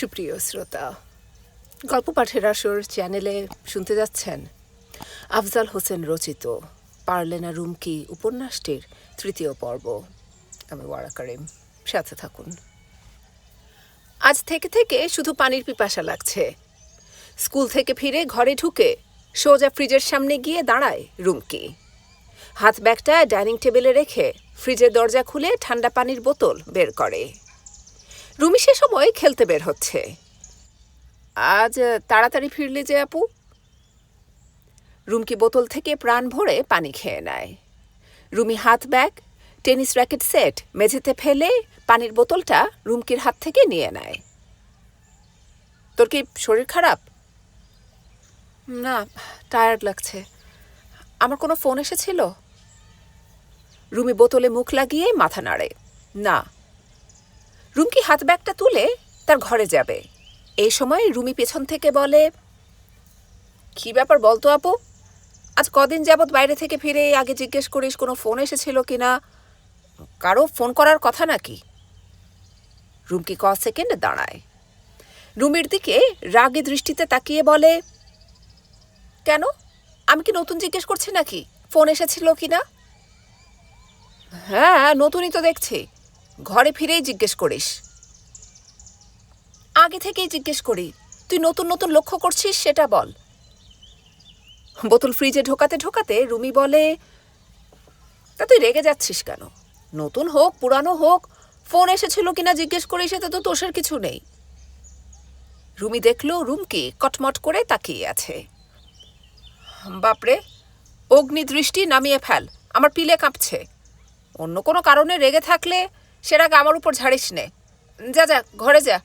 সুপ্রিয় শ্রোতা, গল্প পাঠের আসর চ্যানেলে শুনতে যাচ্ছেন আফজাল হোসেন রচিত পারলে না রুমকি উপন্যাসটির তৃতীয় পর্ব। আমি ওয়ারা করিম, সাথে থাকুন। আজ থেকে থেকে শুধু পানির পিপাসা লাগছে। স্কুল থেকে ফিরে ঘরে ঢুকে সোজা ফ্রিজের সামনে গিয়ে দাঁড়ায় রুমকি। হাত ব্যাগটা ডাইনিং টেবিলে রেখে ফ্রিজের দরজা খুলে ঠান্ডা পানির বোতল বের করে। রুমি সে সময় খেলতে বের হচ্ছে। আজ তাড়াতাড়ি ফিরলে যে আপু? রুমকি বোতল থেকে প্রাণ ভরে পানি খেয়ে নেয়। রুমি হাত ব্যাগ টেনিস র্যাকেট সেট মেঝেতে ফেলে পানির বোতলটা রুমকির হাত থেকে নিয়ে নেয়। তোর কি শরীর খারাপ? না টায়ার্ড লাগছে। আমার কোনো ফোন এসেছিল? রুমি বোতলে মুখ লাগিয়ে মাথা নাড়ে। না রুমকি হাত ব্যাগটা তুলে তার ঘরে যাবে। এই সময় রুমি পেছন থেকে বলে, কি ব্যাপার বলতো আপু? আজ কদিন যাবৎ বাইরে থেকে ফিরে আগে জিজ্ঞেস করিস কোনো ফোন এসেছিল কি না? কারও ফোন করার কথা নাকি? রুমকি ক সেকেন্ড দাঁড়ায়। রুমির দিকে রাগী দৃষ্টিতে তাকিয়ে বলে, কেন? আমি কি নতুন জিজ্ঞেস করছি নাকি? ফোন এসেছিল কি না? হ্যাঁ নতুনই তো দেখছি। ঘরে ফিরেই জিজ্ঞেস করিস। আগে থেকেই জিজ্ঞেস করি, তুই নতুন নতুন লক্ষ্য করছিস সেটা বল। বোতল ফ্রিজে ঢোকাতে ঢোকাতে রুমি বলে, তা তুই রেগে যাচ্ছিস কেন? নতুন হোক, পুরানো হোক, ফোন এসেছিল কিনা জিজ্ঞেস করিস, এতে তো দোষের কিছু নেই। রুমি দেখল রুমকি কটমট করে তাকিয়ে আছে। বাপরে অগ্নি দৃষ্টি নামিয়ে ফেল, আমার পিলে কাঁপছে। অন্য কোনো কারণে রেগে থাকলে সেটা আমার উপর ঝাড়িস নে। যা যা, ঘরে যা।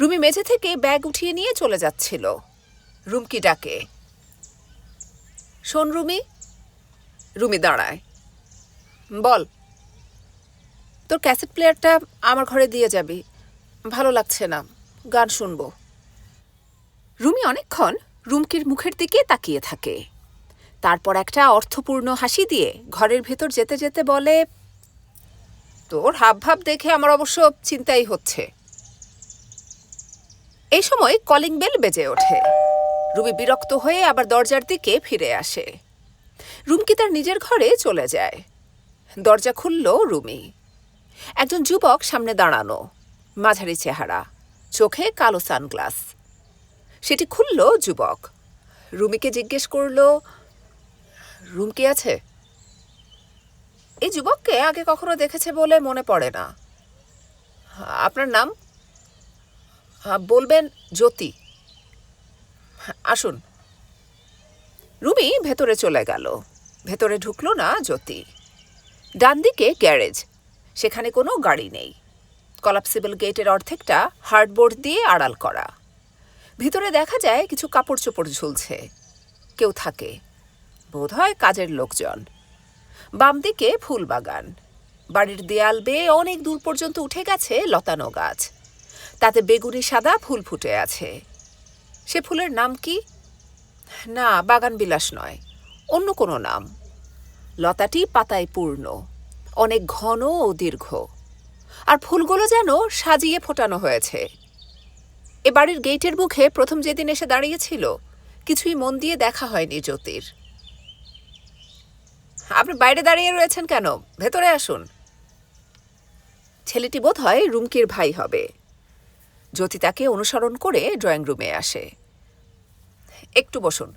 রুমি মেঝে থেকে ব্যাগ উঠিয়ে নিয়ে চলে যাচ্ছিল। রুমকি ডাকে, শোন রুমি। রুমি দাঁড়ায়, বল, তোর ক্যাসেট প্লেয়ারটা আমার ঘরে দিয়ে যাবি। ভালো লাগছে না, গান শুনব। রুমি অনেকক্ষণ রুমকির মুখের দিকে তাকিয়ে থাকে। তারপর একটা অর্থপূর্ণ হাসি দিয়ে ঘরের ভেতর যেতে যেতে বলে তোর হাবভাব দেখে আমার অবশ্য চিন্তাই হচ্ছে। এই সময় কলিং বেল বেজে ওঠে। রুমি বিরক্ত হয়ে আবার দরজার দিকে ফিরে আসে। রুমকি তার নিজের ঘরে চলে যায়। দরজা খুলল রুমি। একজন যুবক সামনে দাঁড়ানো। মাঝারি চেহারা। চোখে কালো সানগ্লাস। সেটি খুলল যুবক। রুমিকে জিজ্ঞেস করল, রুম কি আছে? এই যুবককে আগে কখনো দেখেছে বলে মনে পড়ে না। আপনার নাম? হ্যাঁ, বলবেন জ্যোতি। হ্যাঁ, আসুন। রুমি ভেতরে চলে গেল। ভেতরে ঢুকলো না জ্যোতি। ডান দিকে গ্যারেজ। সেখানে কোনো গাড়ি নেই। কলাপসিবল গেটের অর্ধেকটা হার্ডবোর্ড দিয়ে আড়াল করা। ভিতরে দেখা যায় কিছু কাপড় চোপড় ঝুলছে। কেউ থাকে। বোধহয় কাজের লোকজন। বাম দিকে ফুল বাগান বাড়ির দেয়াল বেয়ে অনেক দূর পর্যন্ত উঠে গেছে লতানো গাছ। তাতে বেগুনি সাদা ফুল ফুটে আছে। সে ফুলের নাম কি? না বাগান বিলাস নয়, অন্য কোনো নাম। লতাটি পাতায় পূর্ণ, অনেক ঘন ও দীর্ঘ। আর ফুলগুলো যেন সাজিয়ে ফোটানো হয়েছে। এ বাড়ির গেটের মুখে প্রথম যেদিন এসে দাঁড়িয়েছিল, কিছুই মন দিয়ে দেখা হয়নি জ্যোতির। আপনি বাইরে দাঁড়িয়ে রয়েছেন কেন? ভেতরে আসুন। ছেলেটি বোধ হয় রুমকির ভাই হবে। জ্যোতি তাকে অনুসরণ করে ড্রয়িং রুমে আসে। একটু বসুন।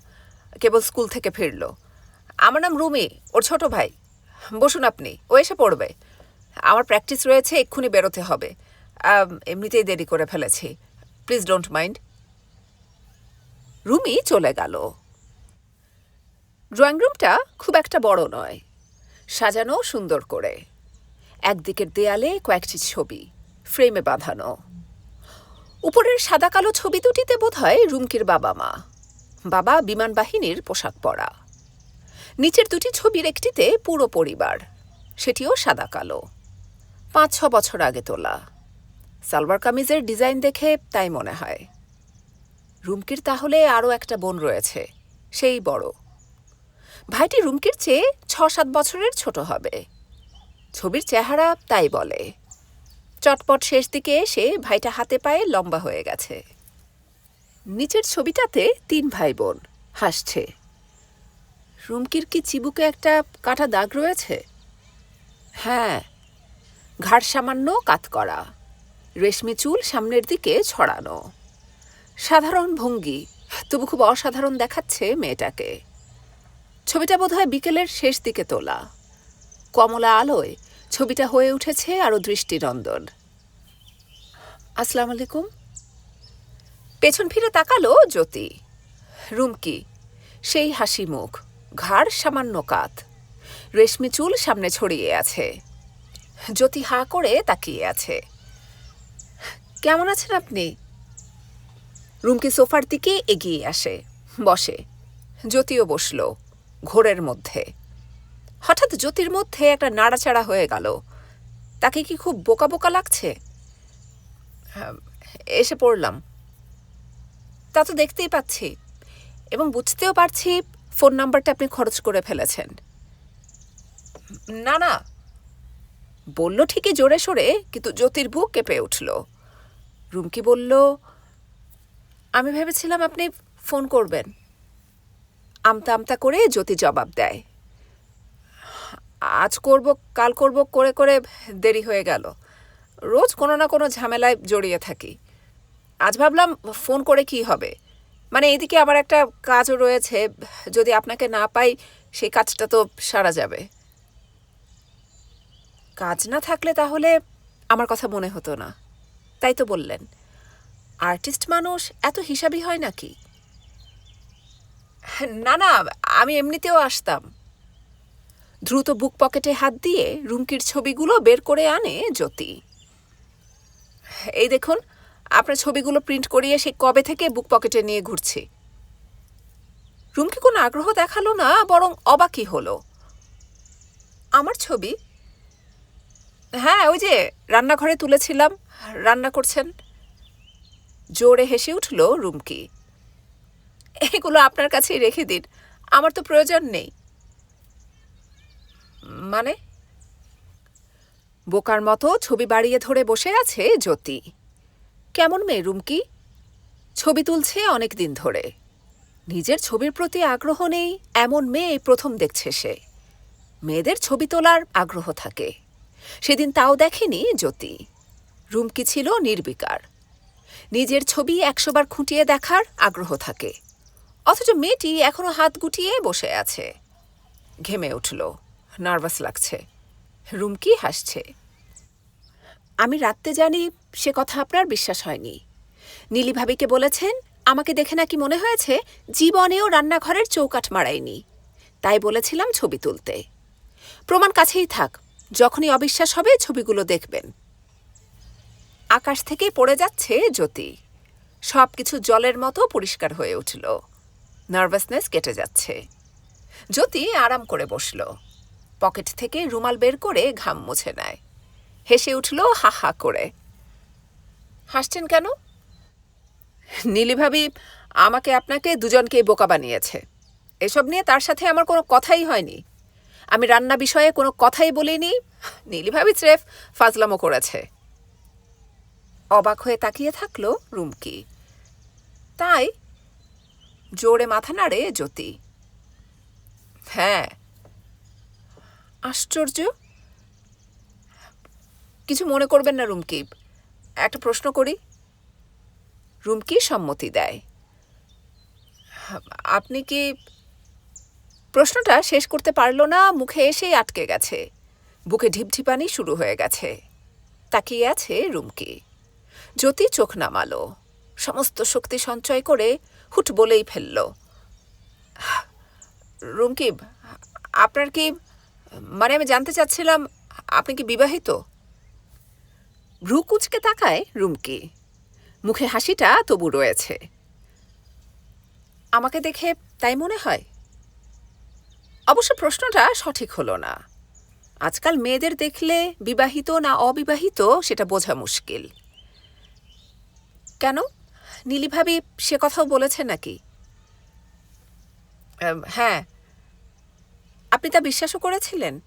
কেবল স্কুল থেকে ফিরল। আমার নাম রুমি, ওর ছোট ভাই। বসুন আপনি, ও এসে পড়বে। আমার প্র্যাকটিস রয়েছে, এক্ষুনি বেরোতে হবে। এমনিতেই দেরি করে ফেলেছি। Please don't mind. রুমি চলে গেল। ড্রয়িং রুমটা খুব একটা বড় নয়। সাজানো সুন্দর করে। একদিকের দেয়ালে কয়েকটি ছবি, ফ্রেমে বাঁধানো। উপরের সাদা কালো ছবি দুটিতে বোধ হয় রুমকির বাবা মা বাবা বিমান বাহিনীর পোশাক পরা। নিচের দুটি ছবির একটিতে পুরো পরিবার, সেটিও সাদা কালো পাঁচ, ছ বছর আগে তোলা। সালোয়ার কামিজের ডিজাইন দেখে তাই মনে হয়। রুমকির তাহলে আরও একটা বোন রয়েছে, সেই বড়। ভাইটি রুমকির চেয়ে ছ সাত বছরের ছোট হবে। ছবির চেহারা তাই বলে। চটপট শেষ দিকে এসে ভাইটা হাতে পায়ে লম্বা হয়ে গেছে। নিচের ছবিটাতে তিন ভাই বোন হাসছে। রুমকির কি চিবুকে একটা কাটা দাগ রয়েছে? হ্যাঁ। ঘাড় সামান্য কাত করা রেশমি চুল সামনের দিকে ছড়ানো। সাধারণ ভঙ্গি, তবু খুব অসাধারণ দেখাচ্ছে মেয়েটাকে। ছবিটা বোধহয় বিকেলের শেষ দিকে তোলা। কমলা আলোয় ছবিটা হয়ে উঠেছে আরও দৃষ্টিনন্দন। আসসালাম আলাইকুম। পেছন ফিরে তাকালো জ্যোতি। রুমকি সেই হাসি মুখ, ঘাড় সামান্য কাত। রেশমি চুল সামনে ছড়িয়ে আছে। জ্যোতি হা করে তাকিয়ে আছে। কেমন আছেন আপনি? রুমকি সোফার দিকে এগিয়ে আসে। বসে। জ্যোতিও বসল। ঘোরের মধ্যে। হঠাৎ জ্যোতির মধ্যে একটা নাড়াচাড়া হয়ে গেল। তাকে কি খুব বোকা বোকা লাগছে? হ্যাঁ, এসে পড়লাম। তা তো দেখতেই পাচ্ছি এবং বুঝতেও পারছি ফোন নাম্বারটা আপনি খরচ করে ফেলেছেন। না না। বলল ঠিকই জোরে সোরে কিন্তু জ্যোতির বুক কেঁপে উঠল। রুমকি বলল আমি ভেবেছিলাম আপনি ফোন করবেন। আমতা আমতা করে জ্যোতি জবাব দেয়। আজ করব, কাল করব, করে করে দেরি হয়ে গেল। রোজ কোনো না কোনো ঝামেলায় জড়িয়ে থাকি। আজ ভাবলাম ফোন করে কি হবে? মানে এদিকে আবার একটা কাজও রয়েছে, যদি আপনাকে না পাই সেই কাজটা তো সারা যাবে। কাজ না থাকলে তাহলে আমার কথা মনে হতো না, তাই তো বললেন। আর্টিস্ট মানুষ এত হিসাবই হয় নাকি? না না, আমি এমনিতেও আসতাম। দ্রুত বুক পকেটে হাত দিয়ে রুমকির ছবিগুলো বের করে আনে জ্যোতি। এই দেখুন, আপনার ছবিগুলো প্রিন্ট করিয়ে সে কবে থেকে বুক পকেটে নিয়ে ঘুরছি। রুমকি কোনো আগ্রহ দেখাল না, বরং অবাকই হলো। আমার ছবি? হ্যাঁ ওই যে রান্নাঘরে তুলেছিলাম, রান্না করছেন। জোরে হেসে উঠল রুমকি। এগুলো আপনার কাছেই রেখে দিন। আমার তো প্রয়োজন নেই। মানে? বোকার মতো ছবি বাড়িয়ে ধরে বসে আছে জ্যোতি। কেমন মেয়ে, রুমকি? ছবি তুলছে অনেক দিন ধরে। নিজের ছবির প্রতি আগ্রহ নেই, এমন মেয়ে প্রথম দেখছে সে। মেয়েদের ছবি তোলার আগ্রহ থাকে। সেদিন তাও দেখেনি জ্যোতি। রুমকি ছিল নির্বিকার। নিজের ছবি একশোবার খুঁটিয়ে দেখার আগ্রহ থাকে। অথচ মেয়েটি এখনও হাত গুটিয়ে বসে আছে। ঘেমে উঠল। নার্ভাস লাগছে। রুমকি হাসছে? আমি রাত্রে জানি সে কথা আপনার বিশ্বাস হয়নি। নীলি ভাবিকে বলেছেন, আমাকে দেখে নাকি মনে হয়েছে জীবনেও রান্নাঘরের চৌকাঠ মারায়নি তাই বলেছিলাম ছবি তুলতে। প্রমাণ কাছেই থাক, যখনই অবিশ্বাস হবে ছবিগুলো দেখবেন। আকাশ থেকেই পড়ে যাচ্ছে জ্যোতি। সব কিছু জলের মতো পরিষ্কার হয়ে উঠল। নার্ভাসনেস কেটে যাচ্ছে। জ্যোতি আরাম করে বসল। পকেট থেকে রুমাল বের করে ঘাম মুছে নেয়। হেসে উঠল হা হা করে। হাসছেন কেন? নীলিভাবি আমাকে আপনাকে দুজনকেই বোকা বানিয়েছে। এসব নিয়ে তার সাথে আমার কোনো কথাই হয়নি। আমি রান্না বিষয়ে কোনো কথাই বলিনি। নীলিভাবি স্রেফ ফাজলামো করেছে। অবাক হয়ে তাকিয়ে থাকল রুমকি। তাই জোরে মাথা নাড়ে জ্যোতি। হ্যাঁ। আশ্চর্য? কিছু মনে করবেন না রুমকি একটা প্রশ্ন করি। রুমকি সম্মতি দেয়। আপনি কি প্রশ্নটা শেষ করতে পারল না? মুখে এসেই আটকে গেছে। বুকে ঢিপঢিপানি শুরু হয়ে গেছে। তাকিয়ে আছে রুমকি। জ্যোতি চোখ নামালো। সমস্ত শক্তি সঞ্চয় করে হুট বলেই ফেলল। রুমকি আপনার কি মানে আমি জানতে চাচ্ছিলাম, আপনি কি বিবাহিত? ভ্রু কুচকে তাকায় রুমকি। মুখে হাসিটা তবু রয়েছে। আমাকে দেখে তাই মনে হয়? অবশ্য প্রশ্নটা সঠিক হলো না। আজকাল মেয়েদের দেখলে বিবাহিত না অবিবাহিত সেটা বোঝা মুশকিল। কেন? নীলি ভাবি সে কথাও বলেছে নাকি? হ্যাঁ। আপনি তা বিশ্বাসও করেছিলেন?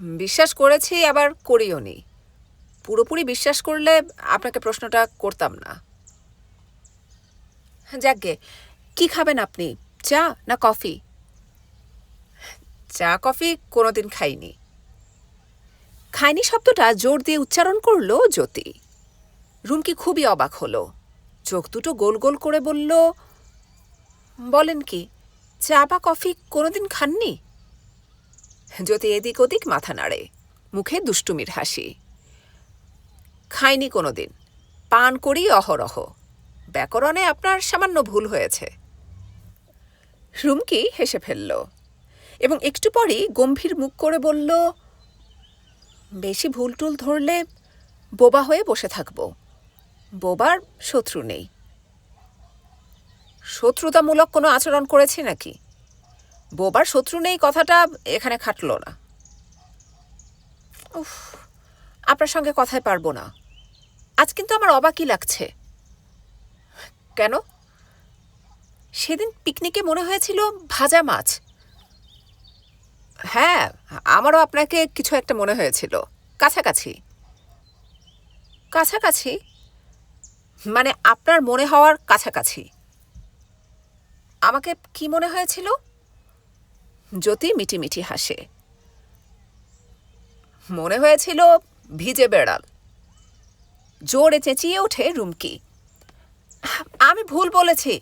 বিশ্বাস করেছি, আবার করিও নি। পুরোপুরি বিশ্বাস করলে আপনাকে প্রশ্নটা করতাম না। যাকগে কি খাবেন আপনি? চা না কফি? চা, কফি কোনোদিন খাইনি। খাইনি শব্দটা জোর দিয়ে উচ্চারণ করল জ্যোতি। রুমকি খুবই অবাক হলো। চোখ দুটো গোল গোল করে বলল, বলেন কি, চা বা কফি কোনোদিন খাননি? জ্যোতি এদিক ওদিক মাথা নাড়ে, মুখে দুষ্টুমির হাসি। খাইনি কোনোদিন, পান করি অহরহ, ব্যাকরণে আপনার সামান্য ভুল হয়েছে। রুমকি হেসে ফেলল এবং একটু পরই গম্ভীর মুখ করে বলল, বেশি ভুল টুল ধরলে বোবা হয়ে বসে থাকব। বোবার শত্রু নেই। শত্রুতামূলক কোনো আচরণ করেছি নাকি? বোবার শত্রু নেই কথাটা এখানে খাটল না। উফ, আপনার সঙ্গে কথায় পারব না। আজ কিন্তু আমার অবাকই লাগছে। কেন? সেদিন পিকনিকে মনে হয়েছিল ভাজা মাছ। হ্যাঁ আমারও আপনাকে কিছু একটা মনে হয়েছিল। কাছাকাছি। কাছাকাছি? মানে আপনার মনে হওয়ার কাছাকাছি। আমাকে কি মনে হয়েছিল? জ্যোতি মিটিমিটি হাসে। মনে হয়েছিল ভিজে বেড়াল। জোরে চেঁচিয়ে ওঠে রুমকি। আমি ভুল বলেছি।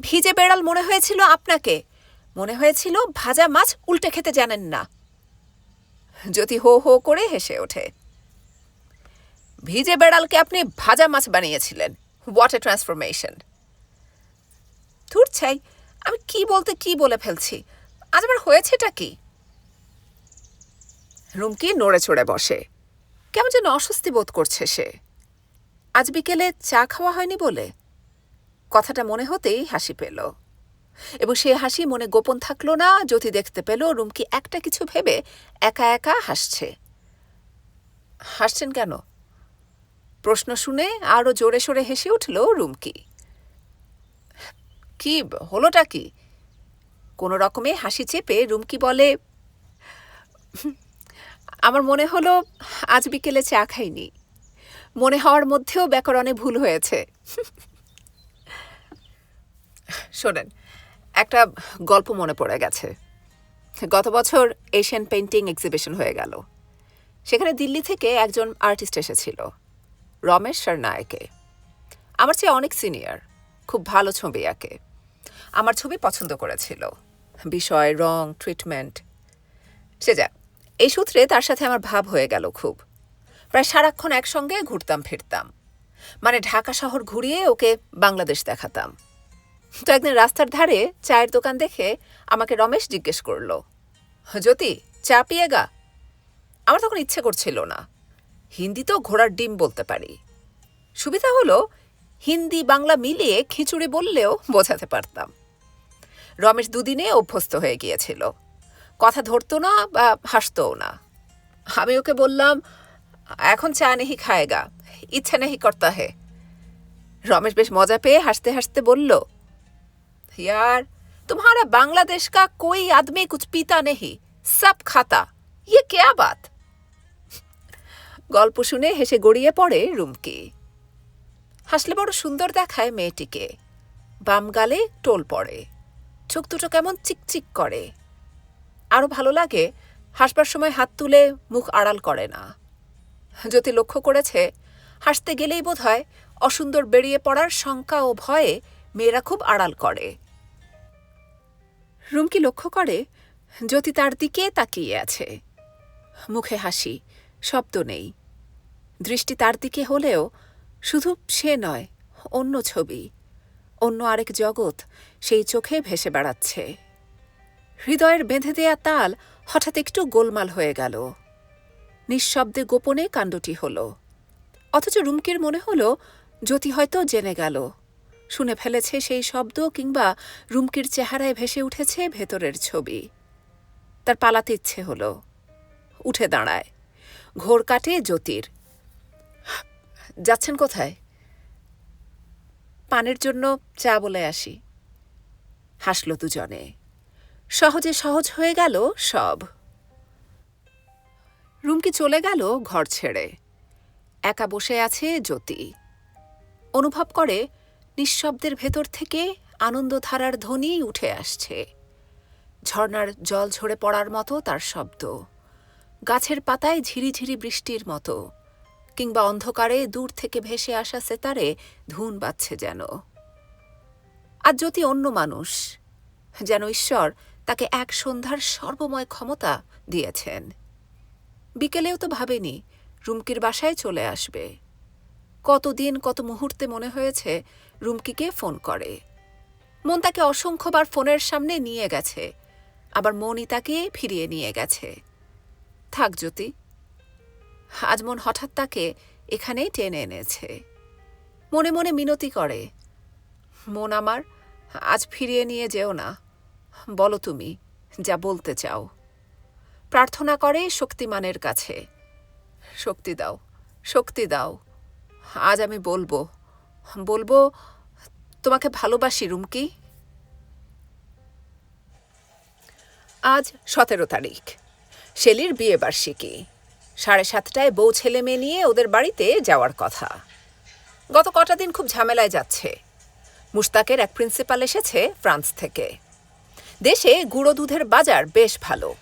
ভিজে বেড়াল মনে হয়েছিল আপনাকে। মনে হয়েছিল ভাজা মাছ উল্টে খেতে জানেন না। জ্যোতি হো হো করে হেসে ওঠে। ভিজে বেড়ালকে আপনি ভাজা মাছ বানিয়েছিলেন। হোয়াট এ ট্রান্সফরমেশন ধুর চাই আমি কি বলতে কি বলে ফেলছি? আজ আমার হয়েছেটা কি? রুমকি নড়ে চড়ে বসে। কেমন যেন অস্বস্তি বোধ করছে সে। আজ বিকেলে চা খাওয়া হয়নি বলে কথাটা মনে হতেই হাসি পেল। এবং সে হাসি মনে গোপন থাকল না, জ্যোতি দেখতে পেল রুমকি একটা কিছু ভেবে একা একা হাসছে। হাসছেন কেন? প্রশ্ন শুনে আরও জোরে সোরে হেসে উঠল রুমকি। কি, হলোটা কি? কোনো রকমে হাসি চেপে রুমকি বলে আমার মনে হলো আজ বিকেলে চা খাইনি। মনে হওয়ার মধ্যেও ব্যাকরণে ভুল হয়েছে। শোনেন, একটা গল্প মনে পড়ে গেছে। গত বছর এশিয়ান পেন্টিং এক্সিবিশন হয়ে গেল। সেখানে দিল্লি থেকে একজন আর্টিস্ট এসেছিল। রমেশ সরনায়কে আমার চেয়ে অনেক সিনিয়র, খুব ভালো ছবি আঁকে আমার ছবি পছন্দ করেছিল। বিষয়, রং ট্রিটমেন্ট সে যাক এই সূত্রে তার সাথে আমার ভাব হয়ে গেল খুব। প্রায় সারাক্ষণ একসঙ্গে ঘুরতাম, ফিরতাম। মানে ঢাকা শহর ঘুরিয়ে ওকে বাংলাদেশ দেখাতাম। তো একদিন রাস্তার ধারে চায়ের দোকান দেখে আমাকে রমেশ জিজ্ঞেস করল, জ্যোতি, চা পিয়ে গা? আমার তখন ইচ্ছে করছিল না। হিন্দি তো ঘোড়ার ডিম বলতে পারি সুবিধা হলো হিন্দি বাংলা মিলিয়ে খিচুড়ি বললেও বোঝাতে পারতাম রমেশ দুদিনে অভ্যস্ত হয়ে গিয়েছিল কথা ধরতো না বা হাসতও না আমি ওকে বললাম এখন চা নেহি খায়েগা ইচ্ছা নেহি করতা হে রমেশ বেশ মজা পেয়ে হাসতে হাসতে বলল यार तुम्हारा बांग्लादेश का कोई आदमी कुछ पीता नहीं सब खाता ये क्या बात গল্প শুনে হেসে গড়িয়ে পড়ে রুমকি। হাসলে বড় সুন্দর দেখায় মেয়েটিকে। বাম গালে টোল পড়ে। চোখ দুটো কেমন চিকচিক করে। আরও ভালো লাগে, হাসবার সময় হাত তুলে মুখ আড়াল করে না। জ্যোতি লক্ষ্য করেছে, হাসতে গেলেই বোধ হয় অসুন্দর বেরিয়ে পড়ার শঙ্কা ও ভয়ে মেয়েরা খুব আড়াল করে। রুমকি লক্ষ্য করে জ্যোতি তার দিকে তাকিয়ে আছে। মুখে হাসি, শব্দ নেই। দৃষ্টি তার দিকে হলেও শুধু সে নয়, অন্য ছবি, অন্য আরেক জগৎ সেই চোখে ভেসে বেড়াচ্ছে। হৃদয়ের বেঁধে দেয়া তাল হঠাৎ একটু গোলমাল হয়ে গেল। নিঃশব্দে গোপনে কাণ্ডটি হল। অথচ রুমকির মনে হল, জ্যোতি হয়তো জেনে গেল। শুনে ফেলেছে সেই শব্দ কিংবা রুমকির চেহারায় ভেসে উঠেছে ভেতরের ছবি। তার পালাতে ইচ্ছে হল। উঠে দাঁড়ায়। ঘোর কাটে জ্যোতির। যাচ্ছেন কোথায়? পানের জন্য চা বলে আসি। হাসল দুজনে। সহজে সহজ হয়ে গেল সব। রুমকি চলে গেল ঘর ছেড়ে। একা বসে আছে জ্যোতি। অনুভব করে নিঃশব্দের ভেতর থেকে আনন্দধারার ধ্বনি উঠে আসছে। ঝর্ণার জল ঝরে পড়ার মতো তার শব্দ। গাছের পাতায় ঝিরিঝিরি বৃষ্টির মতো। কিংবা অন্ধকারে দূর থেকে ভেসে আসা সেতারে ধুন বাজছে যেন। আর জ্যোতি অন্য মানুষ, যেন ঈশ্বর তাকে এক সন্ধ্যার সর্বময় ক্ষমতা দিয়েছেন। বিকেলেও তো ভাবেনি রুমকির বাসায় চলে আসবে। কতদিন, কত মুহূর্তে মনে হয়েছে রুমকিকে ফোন করে। মন তাকে অসংখ্যবার ফোনের সামনে নিয়ে গেছে, আবার মনই তাকে ফিরিয়ে নিয়ে গেছে। থাক জ্যোতি আজ মন হঠাৎ তাকে এখানেই টেনে এনেছে। মনে মনে মিনতি করে, মন আমার, আজ ফিরিয়ে নিয়ে যেও না। বলো তুমি, যা বলতে চাও। প্রার্থনা করে শক্তিমানের কাছে, শক্তি দাও শক্তি দাও। আজ আমি বলব বলব, তোমাকে ভালোবাসি রুমকি? আজ সতেরো তারিখ, শেলির বিয়ে বার্ষিকী সাড়ে সাতটায় বউ ছেলে মেয়ে নিয়ে ওদের বাড়িতে যাওয়ার কথা। গত কটা দিন খুব ঝামেলায় যাচ্ছে। মুশতাকের এক প্রিন্সিপাল এসেছে ফ্রান্স থেকে। দেশে গুঁড়ো দুধের বাজার বেশ ভালো।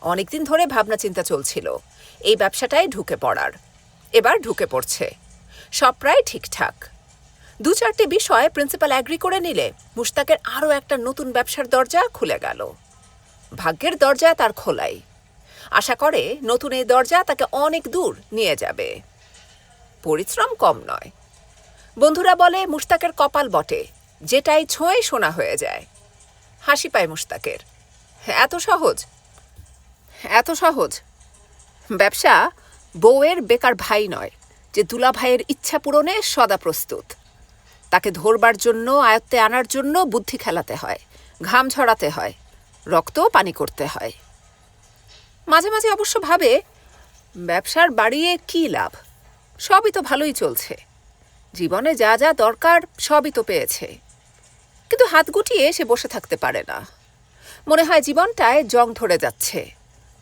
অনেকদিন ধরে ভাবনা চিন্তা চলছিল। এই ব্যবসাটায় ঢুকে পড়ার। এবার ঢুকে পড়ছে। সব প্রায় ঠিকঠাক। দু চারটে বিষয় প্রিন্সিপাল অ্যাগ্রি করে নিলে মুশতাকের আরও একটা নতুন ব্যবসার দরজা খুলে গেল। ভাগ্যের দরজা তার খোলাই। আশা করে নতুন এই দরজা তাকে অনেক দূর নিয়ে যাবে। পরিশ্রম কম নয়। বন্ধুরা বলে, মুশতাকের কপাল বটে। যেটাই ছোঁয় শোনা হয়ে যায়। হাসি পায় মুশতাকের। এত সহজ? এত সহজ? ব্যবসা বউয়ের বেকার ভাই নয়, যে দুলা ভাইয়ের ইচ্ছা পূরণে সদা প্রস্তুত। তাকে ধরবার জন্য, আয়ত্তে আনার জন্য বুদ্ধি খেলাতে হয়, ঘাম ঝরাতে হয় রক্ত পানি করতে হয়। মাঝে মাঝে অবশ্য ভাবে, ব্যবসার বাড়িয়ে কী লাভ? সবই তো ভালোই চলছে। জীবনে যা যা দরকার, সবই তো পেয়েছে। কিন্তু হাত গুটিয়ে সে বসে থাকতে পারে না। মনে হয় জীবনটায় জং ধরে যাচ্ছে,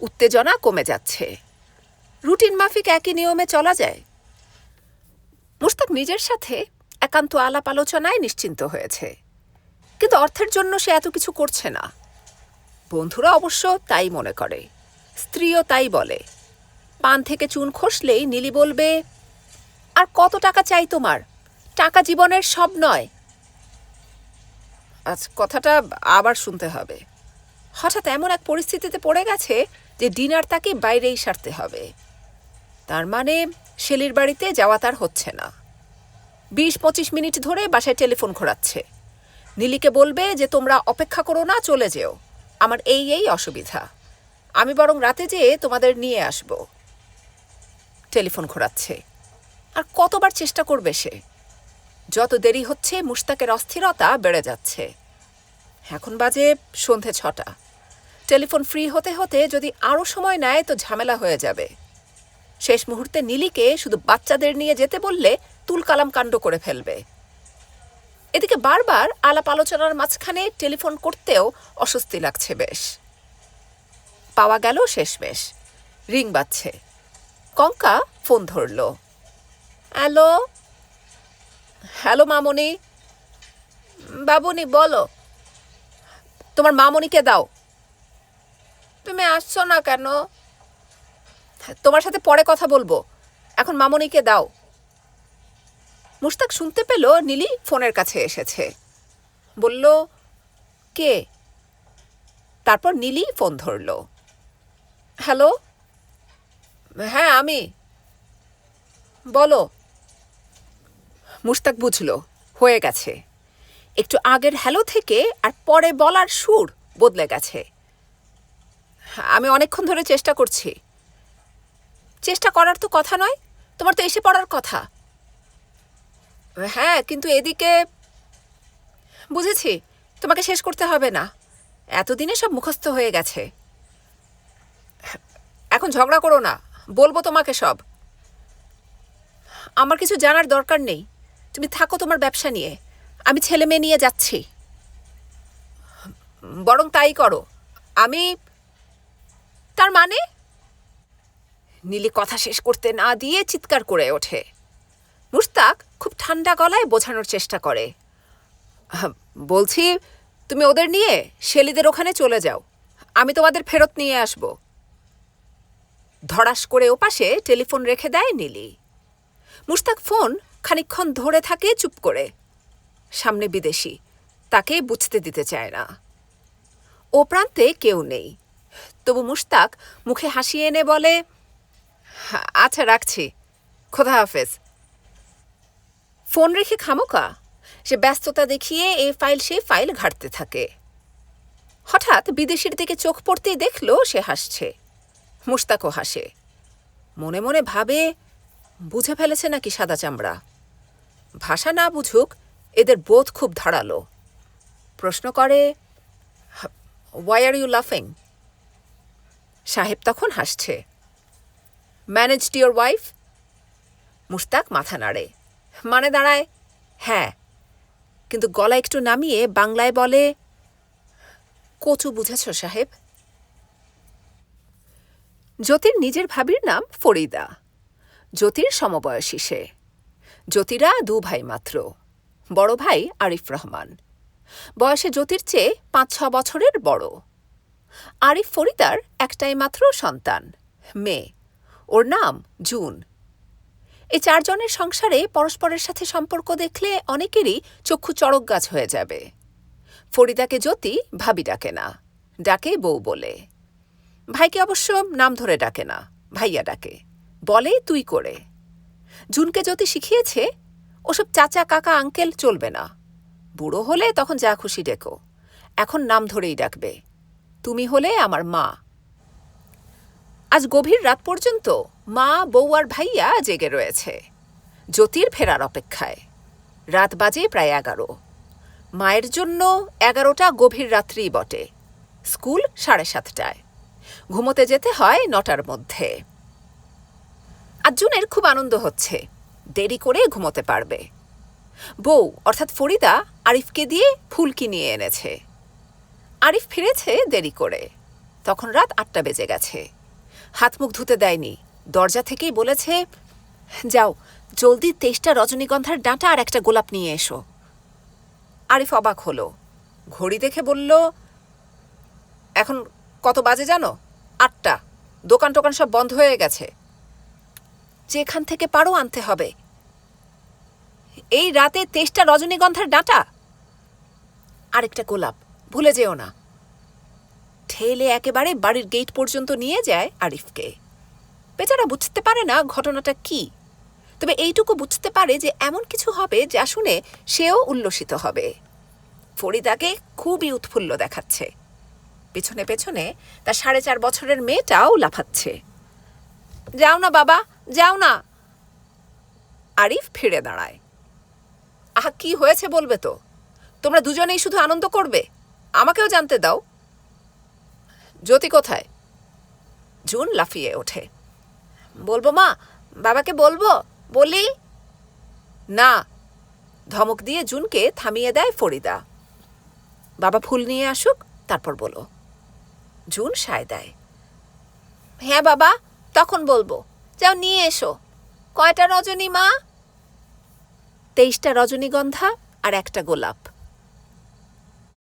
উত্তেজনা কমে যাচ্ছে। রুটিন মাফিক একই নিয়মে চলা যায়। মুস্তাক নিজের সাথে একান্ত আলাপ আলোচনায় নিশ্চিন্ত হয়েছে। কিন্তু অর্থের জন্য সে এত কিছু করছে না। বন্ধুরা অবশ্য তাই মনে করে। স্ত্রীও তাই বলে। পান থেকে চুন খসলেই নীলি বলবে, আর কত টাকা চাই তোমার? টাকা জীবনের সব নয়। আজ কথাটা আবার শুনতে হবে। হঠাৎ এমন এক পরিস্থিতিতে পড়ে গেছে যে ডিনার তাকে বাইরেই সারতে হবে। তার মানে শেলির বাড়িতে যাওয়া তার হচ্ছে না। বিশ পঁচিশ মিনিট ধরে বাসায় টেলিফোন ঘোরাচ্ছে। নীলিকে বলবে যে, তোমরা অপেক্ষা করো না, চলে যেও। আমার এই এই অসুবিধা। আমি বরং রাতে যেয়ে তোমাদের নিয়ে আসব। টেলিফোন ঘোরাচ্ছে। আর কতবার চেষ্টা করবে সে? যত দেরি হচ্ছে, মুশতাকের অস্থিরতা বেড়ে যাচ্ছে। এখন বাজে সন্ধে ছটা। টেলিফোন ফ্রি হতে হতে যদি আরও সময় নেয় তো ঝামেলা হয়ে যাবে। শেষ মুহূর্তে নীলিকে শুধু বাচ্চাদের নিয়ে যেতে বললে তুলকালাম কাণ্ড করে ফেলবে। এদিকে বারবার আলাপ আলোচনার মাঝখানে টেলিফোন করতেও অস্বস্তি লাগছে বেশ। পাওয়া গেল শেষমেশ। রিং বাজছে। কঙ্কা ফোন ধরল। হ্যালো? হ্যালো, মামনি। বাবুনি, বলো। তোমার মামনিকে দাও। তুমি আসছো না কেন? তোমার সাথে পরে কথা বলব। এখন মামনিকে দাও। মুশতাক শুনতে পেল নীলি ফোনের কাছে এসেছে। বলল, কে? তারপর নীলি ফোন ধরল। হ্যালো? হ্যাঁ আমি। বলো। মুশতাক বুঝল, হয়ে গেছে। একটু আগের হ্যালো থেকে আর পরে বলার সুর বদলে গেছে। আমি অনেকক্ষণ ধরে চেষ্টা করছি। চেষ্টা করার তো কথা নয়, তোমার তো এসে পড়ার কথা। হ্যাঁ কিন্তু এদিকে বুঝেছি, তোমাকে শেষ করতে হবে না। এতদিনে সব মুখস্থ হয়ে গেছে। এখন ঝগড়া করো না। বলব তোমাকে সব। আমার কিছু জানার দরকার নেই। তুমি থাকো তোমার ব্যবসা নিয়ে। আমি ছেলে মেয়ে নিয়ে যাচ্ছি। বরং তাই করো। আমি তার মানে? নীলি কথা শেষ করতে না দিয়ে চিৎকার করে ওঠে। মুস্তাক খুব ঠান্ডা গলায় বোঝানোর চেষ্টা করে। বলছি, তুমি ওদের নিয়ে, শেলিদের ওখানে চলে যাও। আমি তোমাদের ফেরত নিয়ে আসব। ধড়াস করে ওপাশে টেলিফোন রেখে দেয় নীলি। মুস্তাক ফোন খানিকক্ষণ ধরে থাকে চুপ করে। সামনে বিদেশি, তাকে বুঝতে দিতে চায় না। ও প্রান্তে কেউ নেই। তবু মুস্তাক মুখে হাসি এনে বলে আচ্ছা রাখছি। খোদা হাফেজ। ফোন রেখে খামোকা সে ব্যস্ততা দেখিয়ে এ ফাইল সে ফাইল ঘাঁটতে থাকে। হঠাৎ বিদেশির দিকে চোখ পড়তেই দেখল সে হাসছে। মুস্তাকও হাসে। মনে মনে ভাবে, বুঝে ফেলেছে নাকি সাদা চামড়া? ভাষা না বুঝুক, এদের বোধ খুব ধারালো। প্রশ্ন করে ওয়াই আর ইউ লাফিং সাহেব তখন হাসছে ম্যানেজড ইউর ওয়াইফ মুস্তাক মাথা নাড়ে মানে দাঁড়ায় হ্যাঁ কিন্তু গলা একটু নামিয়ে বাংলায় বলে, কচু বুঝেছ সাহেব? জ্যোতির নিজের ভাবির নাম ফরিদা। জ্যোতির সমবয়সী সে। জ্যোতিরা দু ভাই মাত্র। বড় ভাই আরিফ রহমান। বয়সে জ্যোতির চেয়ে পাঁচ ছ বছরের বড়। আরিফ ফরিদার একটাই মাত্র সন্তান, মেয়ে। ওর নাম জুন। এ চারজনের সংসারে পরস্পরের সাথে সম্পর্ক দেখলে অনেকেরই চক্ষু চড়ক গাছ হয়ে যাবে। ফরিদাকে জ্যোতি ভাবি ডাকে না, ডাকে বউ বলে। ভাইকে অবশ্য নাম ধরে ডাকে না, ভাইয়া ডাকে। বলে, তুই করে? জুনকে জ্যোতি শিখিয়েছে, ওসব চাচা, কাকা, আঙ্কেল চলবে না। বুড়ো হলে তখন যা খুশি ডেকো। এখন নাম ধরেই ডাকবে। তুমি হলে আমার মা। আজ গভীর রাত পর্যন্ত মা, বউ আর ভাইয়া জেগে রয়েছে, জ্যোতির ফেরার অপেক্ষায়। রাত বাজে প্রায় এগারো। মায়ের জন্য এগারোটা গভীর রাত্রিই বটে, স্কুল সাড়ে সাতটায়। ঘুমোতে যেতে হয় নটার মধ্যে। আজ্জুনের খুব আনন্দ হচ্ছে। দেরি করে ঘুমোতে পারবে। বউ, অর্থাৎ ফরিদা, আরিফকে দিয়ে ফুল কিনিয়ে এনেছে। আরিফ ফিরেছে দেরি করে। তখন রাত আটটা বেজে গেছে। হাত মুখ ধুতে দেয়নি। দরজা থেকেই বলেছে, যাও, জলদি তেইশটা রজনীগন্ধার ডাঁটা আর একটা গোলাপ নিয়ে এসো। আরিফ অবাক হলো। ঘড়ি দেখে বলল, এখন কত বাজে জানো? আটটা। দোকান টোকান সব বন্ধ হয়ে গেছে। যেখান থেকে পারো আনতে হবে। এই রাতে তেইশটা রজনীগন্ধার ডাঁটা? আরেকটা গোলাপ, ভুলে যেও না। ঠেলে একেবারে বাড়ির গেট পর্যন্ত নিয়ে যায় আরিফকে। বেচারা বুঝতে পারে না ঘটনাটা কি। তবে এইটুকু বুঝতে পারে যে এমন কিছু হবে যা শুনে সেও উল্লসিত হবে। ফরিদাকে খুবই উৎফুল্ল দেখাচ্ছে। পেছনে পেছনে তার সাড়ে চার বছরের মেয়েটাও লাফাচ্ছে। যাও না বাবা, যাও না। আরিফ ফিরে দাঁড়ায়। আহা, কি হয়েছে বলবে তো? তোমরা দুজনেই শুধু আনন্দ করবে? আমাকেও জানতে দাও। জ্যোতি কোথায়? জুন লাফিয়ে ওঠে। বলব মা, বাবাকে বলব, বলি? না। ধমক দিয়ে জুনকে থামিয়ে দেয় ফরিদা। বাবা ফুল নিয়ে আসুক, তারপর বলো। জুন সায় দেয়। হ্যাঁ বাবা, তখন বলব। যাও নিয়ে এসো। কয়টা রজনী মা? তেইশটা রজনীগন্ধা আর একটা গোলাপ।